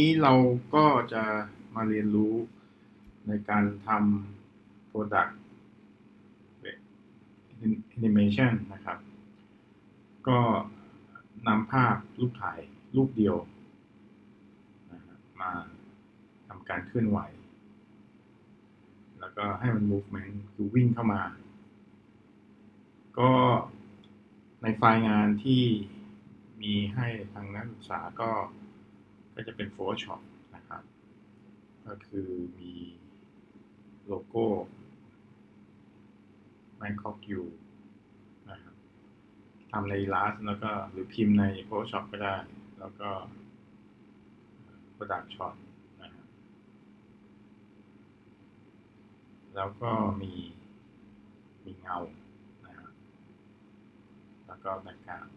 นี้เราก็จะมาเรียนรู้ในการทำ Product Animation นะครับ ก็นำภาพรูปถ่ายรูปเดียวนะมาทำการเคลื่อนไหว แล้วก็ให้มัน movement คือวิ่งเข้ามา ก็ในไฟล์งานที่มีให้ทางนักศึกษาก็ ก็จะเป็น Photoshop นะครับ ก็คือมีโลโก้ Bangkok U นะครับทำใน Illustrator แล้วก็หรือพิมพ์ใน Photoshop ก็ได้ แล้วก็ Product Shot นะครับแล้วก็มีมีเงานะครับแล้วก็แบ็กกราวด์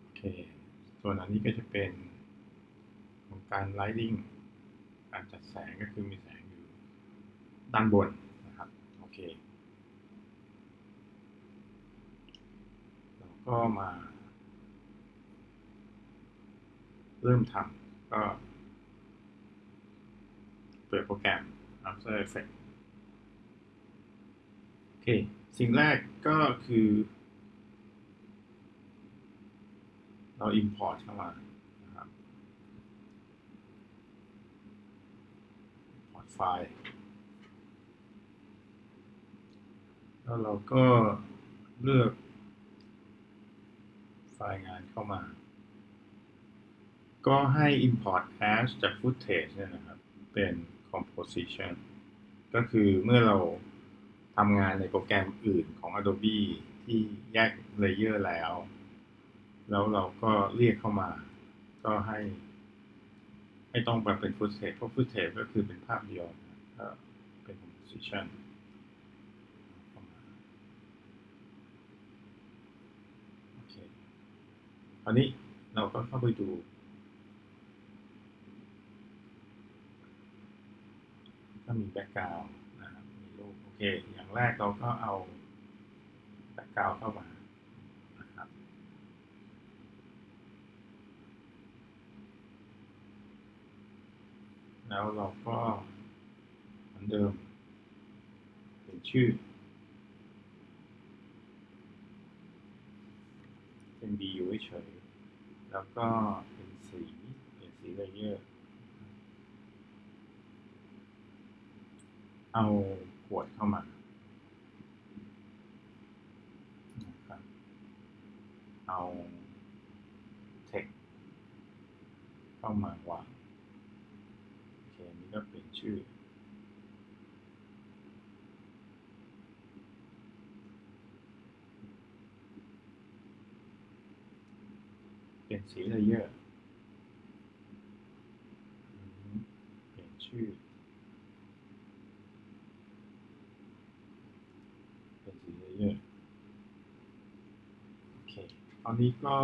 โอเค ส่วนอันนี้ก็จะเป็นของการ lighting การจัดแสงก็คือมีแสงอยู่ด้านบนนะครับ โอเค เราก็มา เริ่มทำก็เปิดโปรแกรม After Effects โอเค สิ่งแรกก็คือ เรา Import เข้ามานะครับ Import ไฟล์แล้วเราก็เลือกไฟล์งานเข้ามา ก็ให้ import as จาก footage เนี่ยนะครับ เป็น composition ก็คือเมื่อเราทำงานในโปรแกรมอื่นของ Adobe ที่แยก layer แล้ว แล้วเราก็เรียกเข้ามา ก็ให้ ให้ต้องมาเป็น footage เพราะ footage ก็คือเป็นภาพเดียวก็เป็น position โอเคคราวนี้เราก็เข้าไปดูก็มีแบ็กกราวด์นะครับมีรูปโอเค อย่างแรกเราก็เอาแบ็กกราวด์เข้ามานะครับ แล้วเราก็เหมือนเดิมเป็นชื่อ เป็น B อยู่เฉย แล้วก็เป็นสีเป็นสีเลเยอร์เอาขวดเข้ามาเอาเทคเข้ามาวาง นี้ก็เป็นชื่อเป็นสีเลเยอร์อืมเปลี่ยนชื่อเป็นสีเลเยอร์โอเคตอนนี้ก็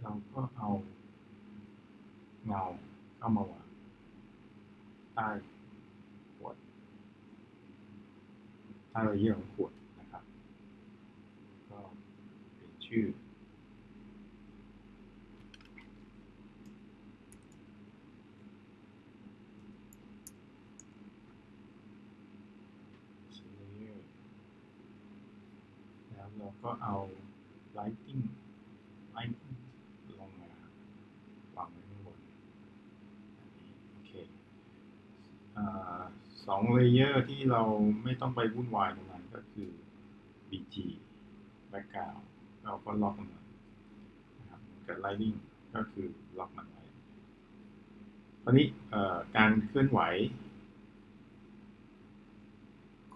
เราก็เอาเงาเข้ามาวาง ใต้ขวดใต้เลเยอร์ของขวดนะครับ ก็เป็นชื่อสีเลเยอแล้วเราก็เอา lighting ลงมาวางไว้ข้างบนอันนี้โอเคอ่า สองเลเยอร์ที่เราไม่ต้องไปวุ่นวายตรงนั้นก็คือ BG background เราก็ล็อกมันนะครับกับ lighting ก็คือล็อกมันไว้ตอนนี้การเคลื่อนไหว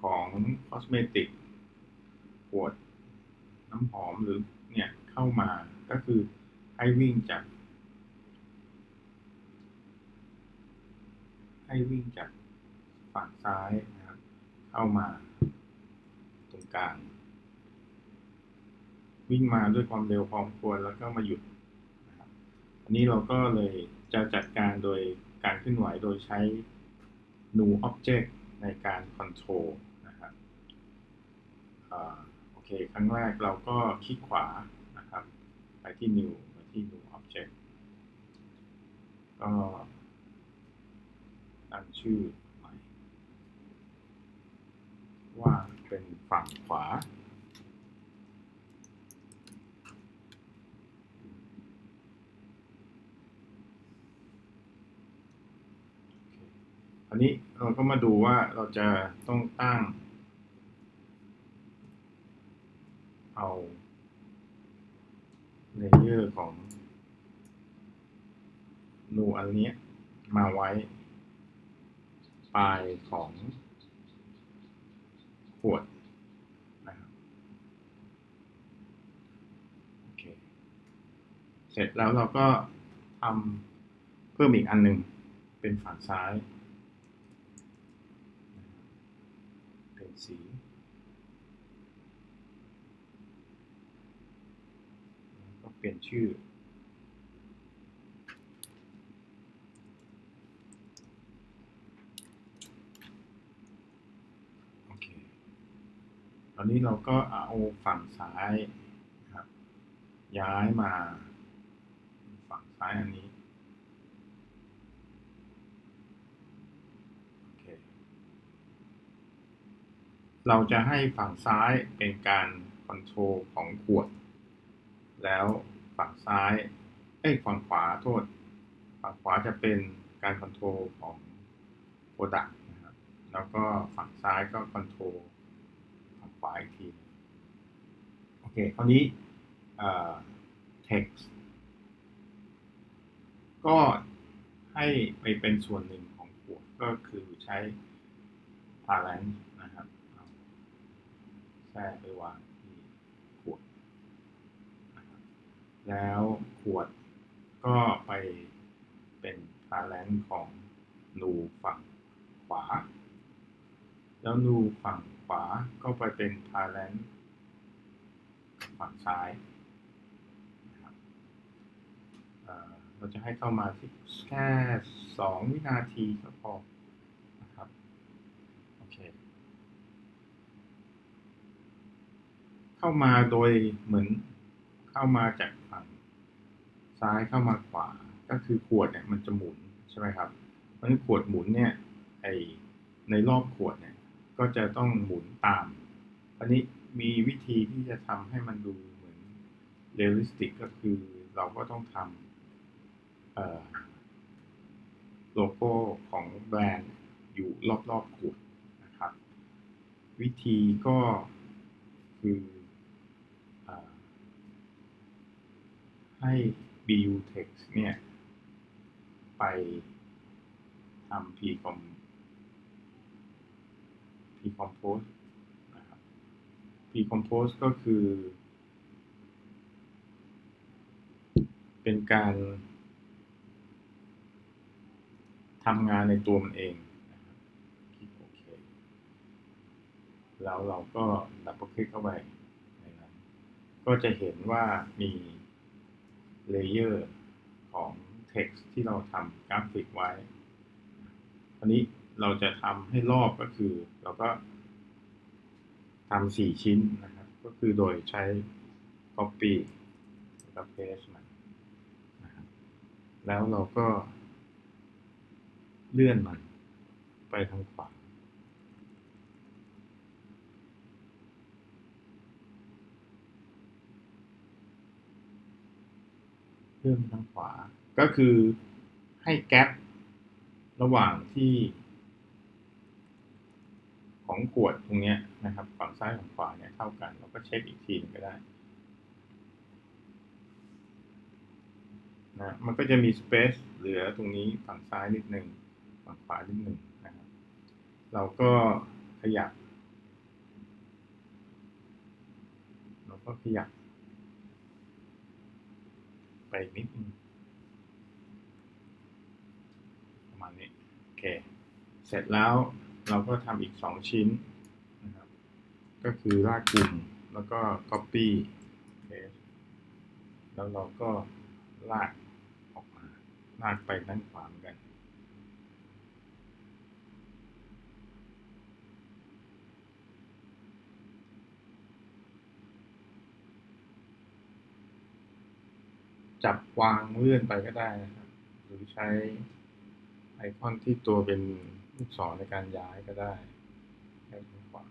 ของคอสเมติกขวดน้ำหอมหรือเนี่ยเข้ามาก็คือให้วิ่งจาก ให้วิ่งจาก ฝั่งซ้ายนะครับ เข้ามา ตรงกลาง วิ่งมาด้วยความเร็วพอสมควรแล้วก็มาหยุดนะครับอันนี้เราก็เลยจะจัดการโดยการเคลื่อนไหวโดยใช้ new object ในการ control นะครับอโอเค ครั้งแรกเราก็คลิกขวานะครับ ไปที่ new ไปที่ new object ก็ตั้งชื่อ ว่าเป็นฝั่งขวา อันนี้เราก็มาดูว่าเราจะต้องตั้ง เอาเลเยอร์ของนูอันนี้มาไว้ปลายของ ขวดนะครับโอเคเสร็จแล้วเราก็ทำเพิ่มอีกอันหนึ่งเป็นฝั่งซ้ายเป็นสีแล้วก็เปลี่ยนชื่อเค ตอนนี้เราก็เอาฝั่งซ้ายนะครับ ย้ายมา ฝั่งซ้ายอันนี้โอเคเราจะให้ฝั่งซ้ายเป็นการคอนโทรลของขวด แล้วฝั่งซ้ายเอ้ฝั่งขวาโทษ ฝั่งขวาจะเป็นการคอนโทรลของโปรดักต์นะครับ แล้วก็ฝั่งซ้ายก็คอนโทรล ขวาอีกทีโอเคคราวนี้เอ่อ text ก็ให้ไปเป็นส่วนหนึ่งของขวดก็คือใช้ parent นะครับแทรกไปวางที่ขวดนะครับแล้วขวดก็ไปเป็น parent ของนูฝั่งขวา แล้วนูฝั่ง ขวาก็ไปเป็น parent ฝั่งซ้ายนะครับเเราจะให้เข้ามาที่แค่สองวินาทีก็พอนะครับโอเคเข้ามาโดยเหมือนเข้ามาจากฝั่งซ้ายเข้ามาขวาก็คือขวดเนี่ยมันจะหมุนใช่ไหมครับเพราะฉะนั้นขวดหมุนเนี่ยไอในรอบขวดเนี่ย ก็จะต้องหมุนตาม อันนี้มีวิธีที่จะทำให้มันดูเหมือนเรียลลิสติกก็คือเราก็ต้องทำโลโก้ของแบรนด์อยู่รอบๆขวดนะครับ วิธีก็คืออให้ BU text เนี่ย ไปทำ p com p compose นะครับ p compose ก็คือ เป็นการทำงานในตัวมันเองนะครับคลิกโอเค แล้วเราก็ดับเบิลคลิกเข้าไปในนั้น ก็จะเห็นว่ามีเลเยอร์ของ text ที่เราทำกราฟิกไว้อันนี้ เราจะทำให้รอบก็คือ เราก็ทำสี่ชิ้นนะครับ ก็คือโดยใช้ copy แล้ว paste มันนะครับแล้วเราก็เลื่อนมันไปทางขวาเลื่อนไปทางขวา ก็คือให้แกลระหว่างที่ ของขวดตรงนี้นะครับ ฝั่งซ้ายฝั่งขวาเนี่ยเท่ากัน เราก็เช็คอีกทีหนึงก็ได้นะมันก็จะมีสเปซเหลือตรงนี้ฝั่งซ้ายนิดหนึ่งฝั่งขวานิดหนึ่งนะครับ เราก็ขยับ เราก็ขยับ ไปนิดนึงประมาณนี้ โอเค เสร็จแล้ว เราก็ทำอีก 2 ชิ้นนะครับ ก็คือลากกลุ่มแล้วก็ copy paste แล้วเราก็ลากออกมาลากไปด้านขวาเมกันจับวางเลื่อนไปก็ได้นะครับ หรือใช้ไอคอนที่ตัวเป็น ลูกศรในการย้ายก็ได้ให้ทางขวา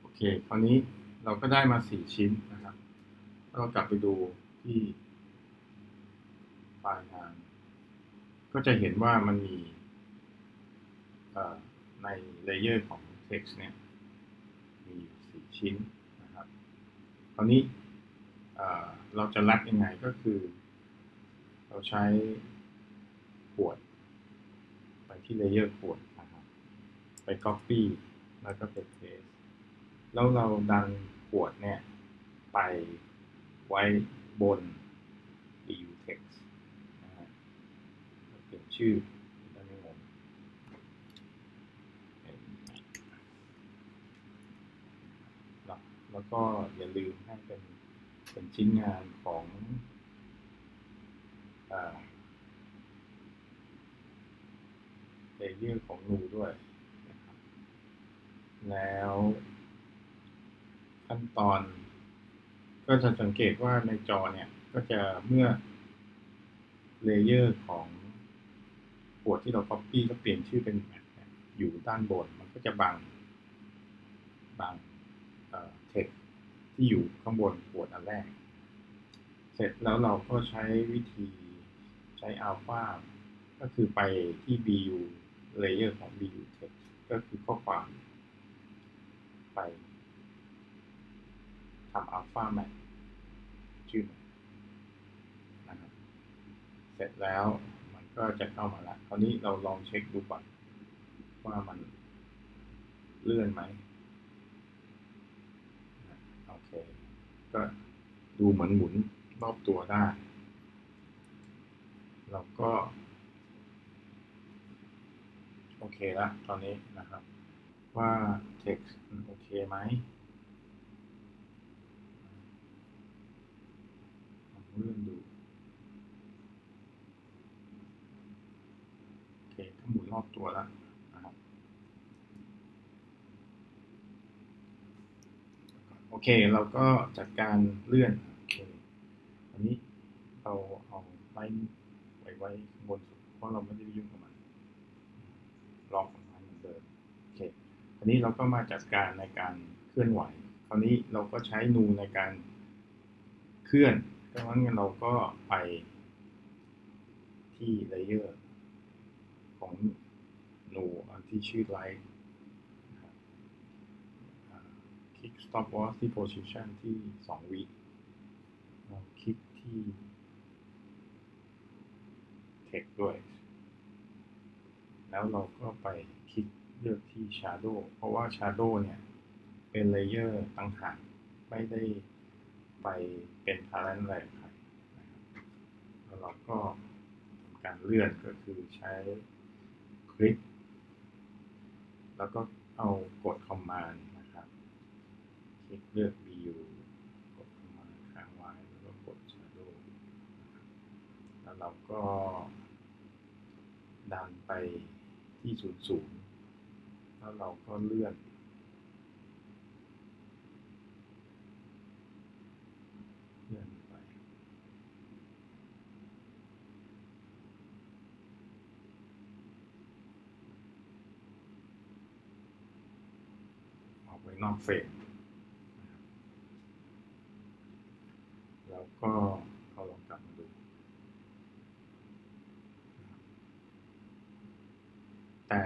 โอเค คราวนี้เราก็ได้มาสี่ชิ้นนะครับ เรากลับไปดูที่ไฟล์งาน ก็จะเห็นว่ามันมีในเลเยอร์ของ text เนี่ย มีสี่ชิ้นนะครับ คราวนี้ เราจะรัดยังไงก็คือ เราใช้ขวด ไปที่เลเยอร์ขวดนะครับ ไป copy แล้วก็ไป paste แล้วเราดันขวดเนี่ย ไปไว้บน du text นะฮะเปลี่ยนชื่อได้ไม่งงแล้วก็อย่าลืมให้เป็น เป็นชิ้นงานของเลเยอร์ของนูด้วยนะครับแล้วขั้นตอนก็จะสังเกตว่าในจอเนี่ย ก็จะเมื่อเลเยอร์ของปวดที่เรา copy ก็เปลี่ยนชื่อเป็นอยู่ด้านบน มันก็จะบังบังเทค ที่อยู่ข้างบนปวดอันแรก เสร็จแล้วเราก็ใช้วิธีใช้อัลฟาก็คือไปที่ BU layer ของ BU text ก็คือข้อความ ไปทำอัลฟาแมทชื่อนะครับ เสร็จแล้วมันก็จะเข้ามาละคราวนี้เราลองเช็คดูก่อนว่ามันเลื่อนไหมโอเค ก็ดูเหมือนหมุนรอบตัวได้เราก็ โอเคแล้วตอนนี้นะครับ ว่า text โอเคไหมเลื่อนดูโอเคก็หมุนรอบตัวแล้วนะครับ โอเค เราก็จัดการเลื่อนโอเคอันนี้เราเอาไว้ไว้ไว้บนสุดเพราะเราไม่ได้ยุ่งกับมันล็อกของมันเหมือนเดิมโอเคอันนี้เราก็มาจัดการในการเคลื่อนไหวคราวนี้เราก็ใช้นูในการเคลื่อนดังนั้นเราก็ไปที่เลเยอร์ของนูอันที่ชื่อไลท์ค ลิก stop watch ที่ position ที่2วิเราคลิกที่ text ด้วย แล้วเราก็ไปคลิกเลือกที่ shadow เพราะว่า shadow เนี่ยเป็นเลเยอร์ต่างหากไม่ได้ไปเป็นพาราอะไรใครับแล้วเราก็ทำการเลื่อนก็คือใช้คลิก แล้วก็เอากด command น คลิกเลือก view กด command ค้างไว้แล้วก็กด shadow แล้วเราก็ ดันไปที่ศูนย์ศูนย์แล้วเราก็เลื่อน เลื่อนไป ออกไปนอกเฟรมแล้ว ก็เอาลองกลับมาดู แต่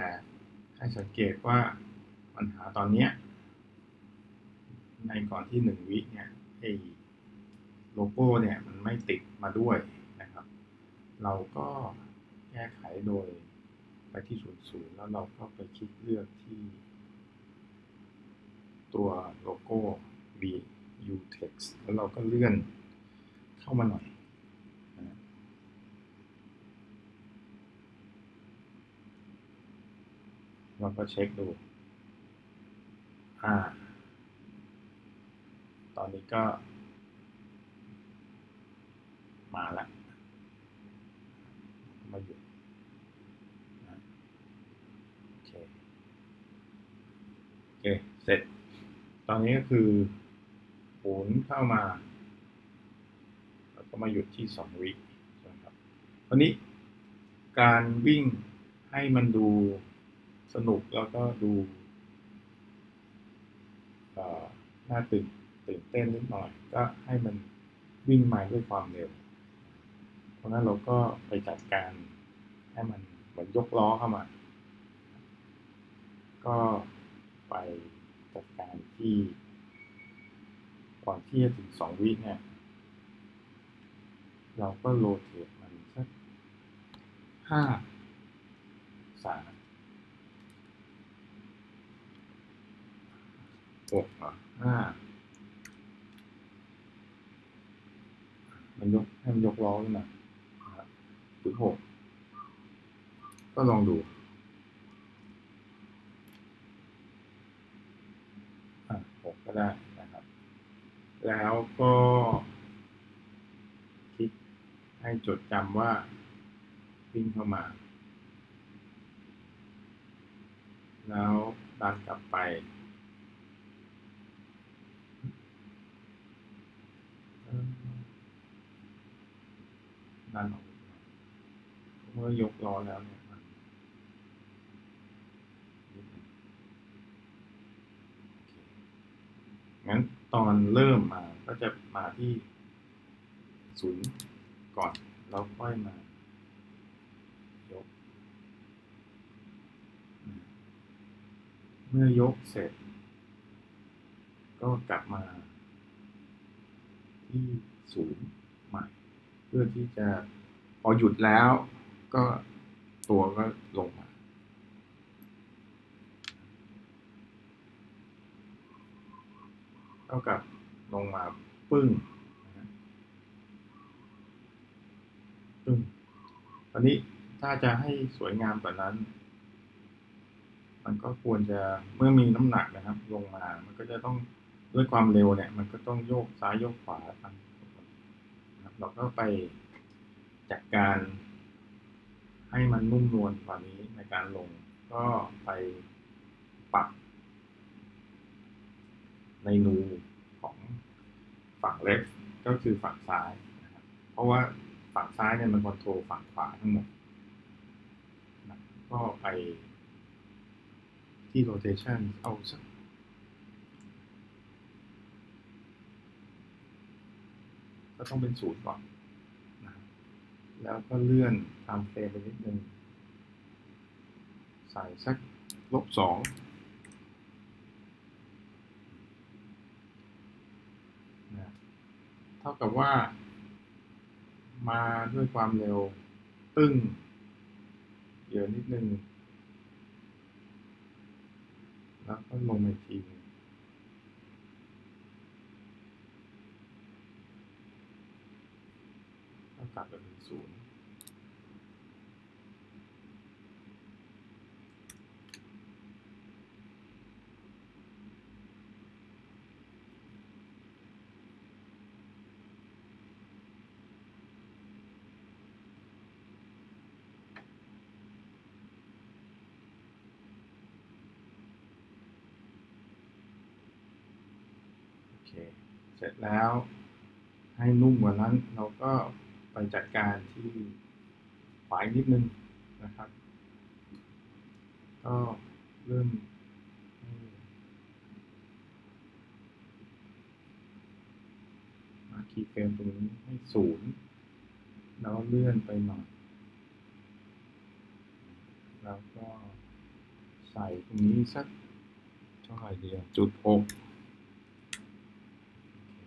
ให้สังเกตว่าปัญหาตอนเนี้ยในก่อนที่หนึ่งวิเนี่ยไอโลโก้เนี่ยมันไม่ติดมาด้วยนะครับ เราก็แก้ไขโดยไปที่ศูนย์ศูนย์แล้วเราก็ไปคลิกเลือกที่ ตัวโลโก้ VU Text แล้วเราก็เลื่อน เข้ามาหน่อยเราก็เช็คดู อ่า ตอนนี้ก็ มาแล้วมาหยุดนะโอเคสเค เสร็จ ตอนนี้ก็คือหมุนเข้ามา ก็มาหยุดที่สองวิใช่ไหมครับวันนี้การวิ่งให้มันดูสนุกแล้วก็ดูน่าตื่นตื่นเต้นนิดหน่อย ก็ให้มันวิ่งมาด้วยความเร็ว เพราะฉะนั้นเราก็ไปจัดการให้มันเหมือนยกล้อเข้ามา ก็ไปจัดการที่ก่อนที่จะถึงสองวิเนี่ย เราก็โรเตทมันสักห้าสามหกเหรอห้ามันยกให้มันยกล้อขึ้นมานะครับถึงหกก็ลองดูหกก็ได้นะครับ แล้วก็ ให้จดจำว่าวิ่งเข้ามา แล้วดันกลับไป ดันออกเมื่อยกล้อแล้วเนี่ยมันงั้นตอนเริ่มมาก็จะมาที่ศูนย์ ก่อน แล้วค่อยมายก เมื่อยกเสร็จ ก็กลับมา ที่ศูนย์ใหม่ เพื่อที่จะพอหยุดแล้วก็ตัวก็ลงมาเท่ากับลงมาปึ้งนะฮะปึ้งต อนนี้ถ้าจะให้สวยงามกว่านั้น มันก็ควรจะเมื่อมีน้ำหนักนะครับ ลงมา มันก็จะต้องด้วยความเร็วเนี่ย มันก็ต้องโยกซ้ายโยกขวาตามนะครับเราก็ไปจัดการ ให้มันนุ่มนวลกว่านี้ในการลง ก็ไปปรับ ในนูของฝั่งเล็บก็คือฝั่งซ้ายนะครับเพราะว่า ฝั่งซ้ายเนี่ยมันคอนโทรลฝั่งขวาทั้งหมดนะก็ไปที่ rotation เอาสักก็ต้องเป็นศูนย์ก่อนนะแล้วก็เลื่อนตามเฟรมไปนิดนึง ใส่สักลบสองนะเท่ากับว่า มาด้วยความเร็ว ตึ้งเยอะนิดนึง แล้วก็ลงมาอีกทีก็กลับไปเป็นศูนย์โอ เคเสร็จแล้วให้นุ่มกว่านั้นเราก็ไปจัดการที่ขวาอีกนิดนึงนะครับ ก็เริ่มมาคีย์เฟรมตรงนี้ให้ศูนย์แล้วเลื่อนไปหน่อยแล้วก็ใส่ตรงนี้สักเท่าไหร่เดียวจุดหกโอเค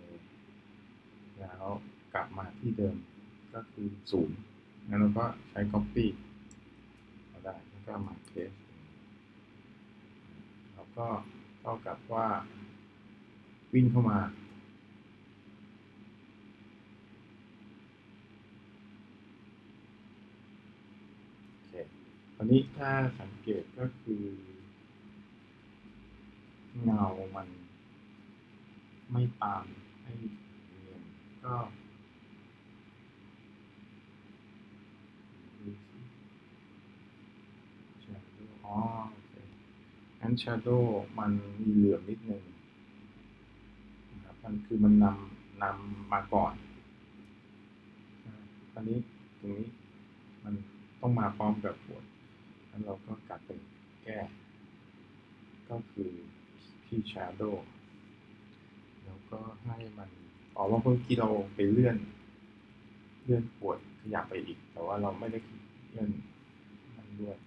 แล้ว กลับมาที่เดิมก็คือศูนย์งั้นเราก็ใช้ copy ก็ได้แล้วก็มา paste แล้วก็เท่ากับว่าวิ่งเข้ามา โอเคตอนนี้ถ้าสังเกตก็คือ เงามันไม่ตามให้เนียนก็ดูสิ Shadow อ๋อโอเค hand shadow มันมีเหลื่อมนิดนึงนะครับมันคือมันนำนำมาก่อนตอนนี้ตรงนี้มันต้องมาพร้อมกับขวดแล้วเราก็กลับไปแก้ ก็คือที่ shadow แล้วก็ให้มันอ๋อว่าเมื่อกี้เราไปเลื่อน เลื่อนขวดขยับไปอีก แต่ว่าเราไม่ได้เลื่อนด้วย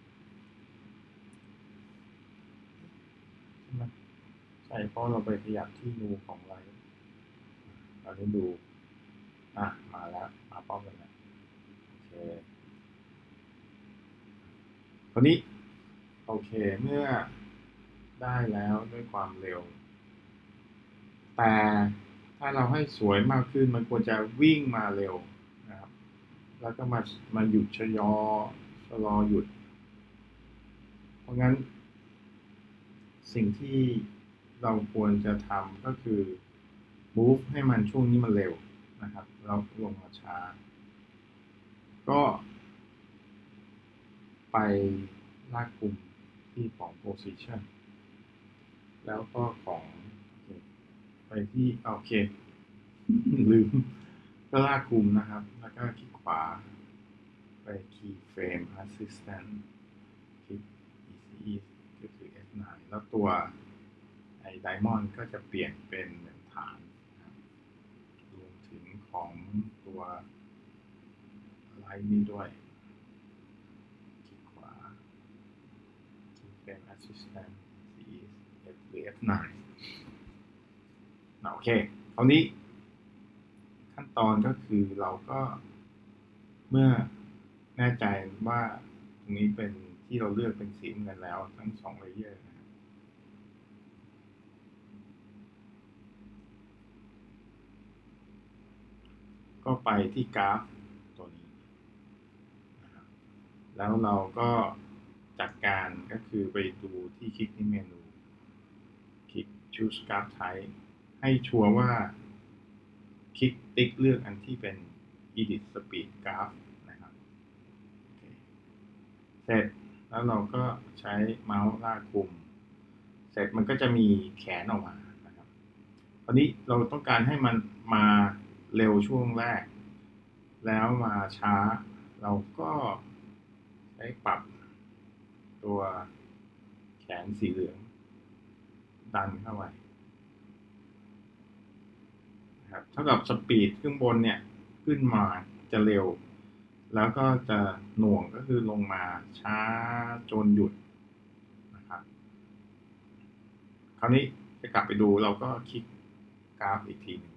ใช่ไหมใช่ เพราะเราไปขยับที่นูของไลท์เราได้ดู อะ มาแล้ว มาพร้อมกันแล้วโอเคคราวนี้ โอเค เมื่อได้แล้วด้วยความเร็ว แต่ถ้าเราให้สวยมากขึ้นมันควรจะวิ่งมาเร็วนะครับ แล้วก็มามาหยุดชะยอชะลอหยุด เพราะงั้นสิ่งที่ เราควรจะทำก็คือ move ให้มันช่วงนี้มันเร็วนะครับแล้วลงมาช้า ก็ไปลากกลุ่มที่ของ position แล้วก็ของไปที่โอเค ลืม ก็ลากกลุ่มนะครับ แล้วก็คลิกขวา ไป keyframe assistant คลิก ECE ก็คือ F9 แล้วตัว ไอ้ diamond ก็จะเปลี่ยนเป็นฐานนะครับรวมถึงของตัวไลน์นี้ด้วย คลิกขวา keyframe assistant CE F หรือ F9 โอเคคราวนี้ ขั้นตอนก็คือเราก็เมื่อแน่ใจว่าตรงนี้เป็นที่เราเลือกเป็นสีเงินแล้วทั้งสองเลเยอร์นะครับ ก็ไปที่กราฟตัวนี้นะครับแล้วเราก็จัดการก็คือไปดูที่คลิกที่เมนูคลิก choose graph type ให้ชัวร์ว่าคลิกติ๊กเลือกอันที่เป็น edit speed graph นะครับเคเสร็จแล้วเราก็ใช้เมาส์ลากกลุ่ม เสร็จมันก็จะมีแขนออกมานะครับตอนนี้เราต้องการให้มันมา เร็วช่วงแรก แล้วมาช้า เราก็ใช้ปรับตัวแขนสีเหลือง ดันเข้าไปครับเท่ากับสปีดขึ้นบนเนี่ย ขึ้นมาจะเร็ว แล้วก็จะหน่วงก็คือลงมาช้าจนหยุดนะครับคราวนี้จะกลับไปดูเราก็คลิกกราฟอีกทีหนึง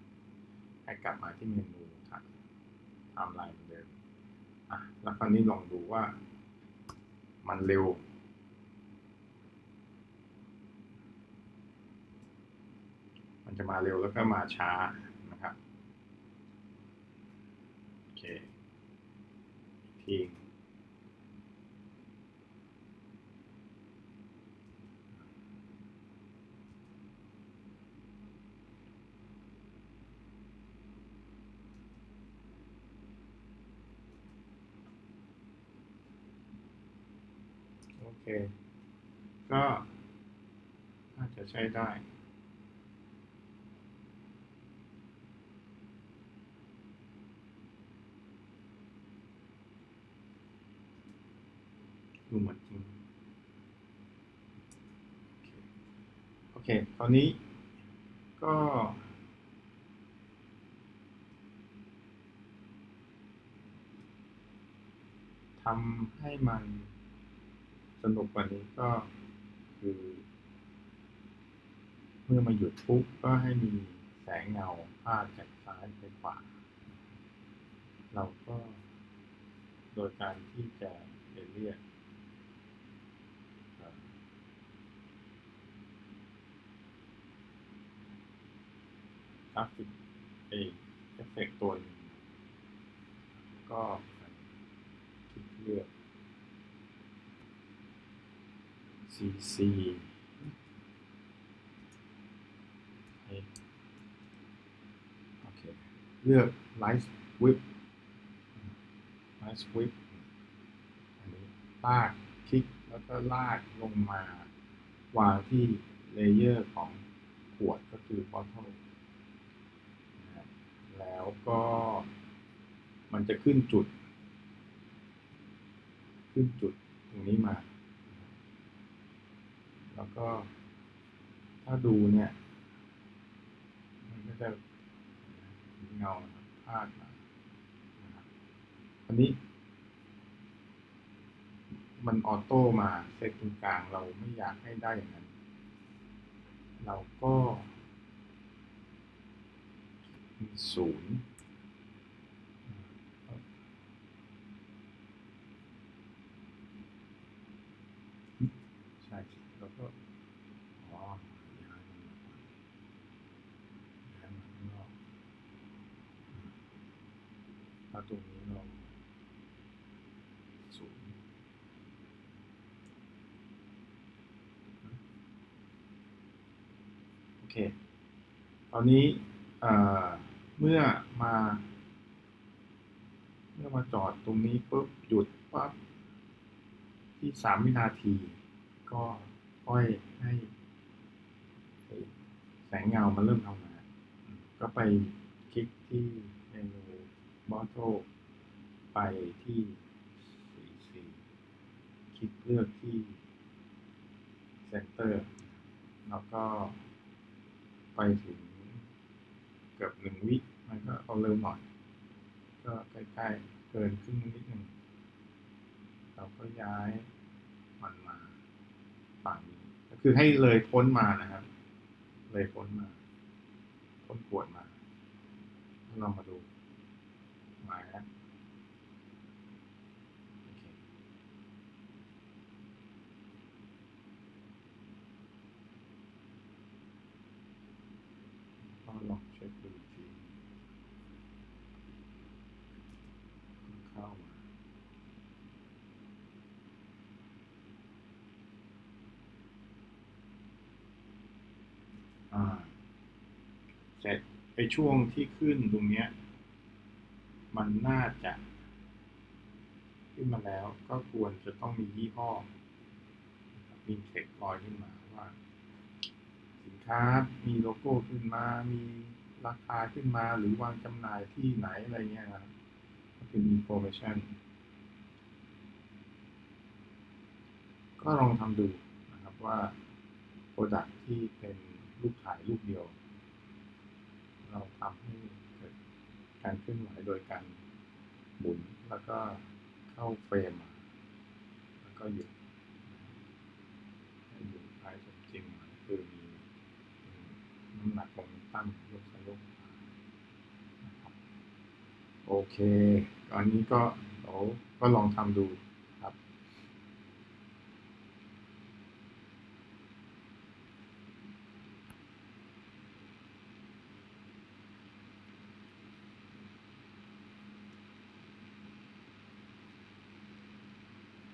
ให้กลับมาที่เมนูถับไทม์ไลน์เหมือนเดิมอะแล้วคราวนี้ลองดูว่ามันเร็ว มันจะมาเร็วแล้วก็มาช้านะครับ โอเคอีกทีโอเค ก็น่าจะใช้ได้ดูเหมือนจริงโอเคตอนนี้ก็ ทำให้มันสนุกกว่านี้ก็ คือ เมื่อมาหยุดปุ๊บก็ให้มีแสงเงาพาดจากซ้ายไปขวา เราก็โดยการที่จะเรียกกราฟิกเองเอฟเฟกตัวหนึงก็คลิกเลือก CC โอเค เลือก Light Whip Light Whip อันนี้ลากคลิกแล้วก็ลากลงมาวางที่เลเยอร์ของขวดก็คือ bottle แล้วก็มันจะขึ้นจุด ขึ้นจุดตรงนี้มา แล้วก็ ถ้าดูเนี่ย มันก็จะเงาพาดมานะครับอันนี้ มันออโต้มาเซตตรงกลางเราไม่อยากให้ได้อย่างนั้น เราก็มีศูนย์ใช่แล้วก็อ๋อย้ายมันมาย้ายมาข้างนอกถ้า ตรงนี้เราศูนย์โอเคตอนนี้เมื่อมาเมื่อมาจอดตรงนี้ปุ๊บหยุดปั๊บที่สามวินาที ก็ค่อยให้แสงเงามันเริ่มทำงานก็ไปคลิกที่ มอทโ e ไปที่สีสีคลิกเลือกที่เซนเตอร์แล้วก็ไปถึงเกือบหนึ่งวิ มันก็เอาเร็วหน่อย ก็ใกล้ๆ เกินครึ่งนิดหนึ่ง เราก็ย้ายมันมาฝั่งนี้ก็คือให้เลยพ้นมานะครับ เลยพ้นมา พ้นขวดมาแล้วเรามาดูหมายนะโอเค ก็ลองเช็คดูอีกทีเข้ามา อ่าเสร็จไอ้ ช่วงที่ขึ้นตรงเนี้ย มันน่าจะ ขึ้นมาแล้วก็ควรจะต้องมียี่ห้อมีเทคลอยขึ้นมาว่า สินค้ามีโลโก้ขึ้นมา มีราคาขึ้นมาหรือวางจำหน่ายที่ไหนอะไรเงี้ยนะครับก็เป็น information ก็ลองทำดูนะครับว่า Product ที่เป็นรูปถ่ายรูปเดียว เราทำให้เกิดการเคลื่อนไหวโดยการหมุนแล้วก็เข้าเฟรม แล้วก็หยุดให้อยู่ภายสมจริงคือมีน้ำหนักโมเมนตัมยกสยกโอเคตอนนี้ก็เดี๋ยวก็ลองทำดู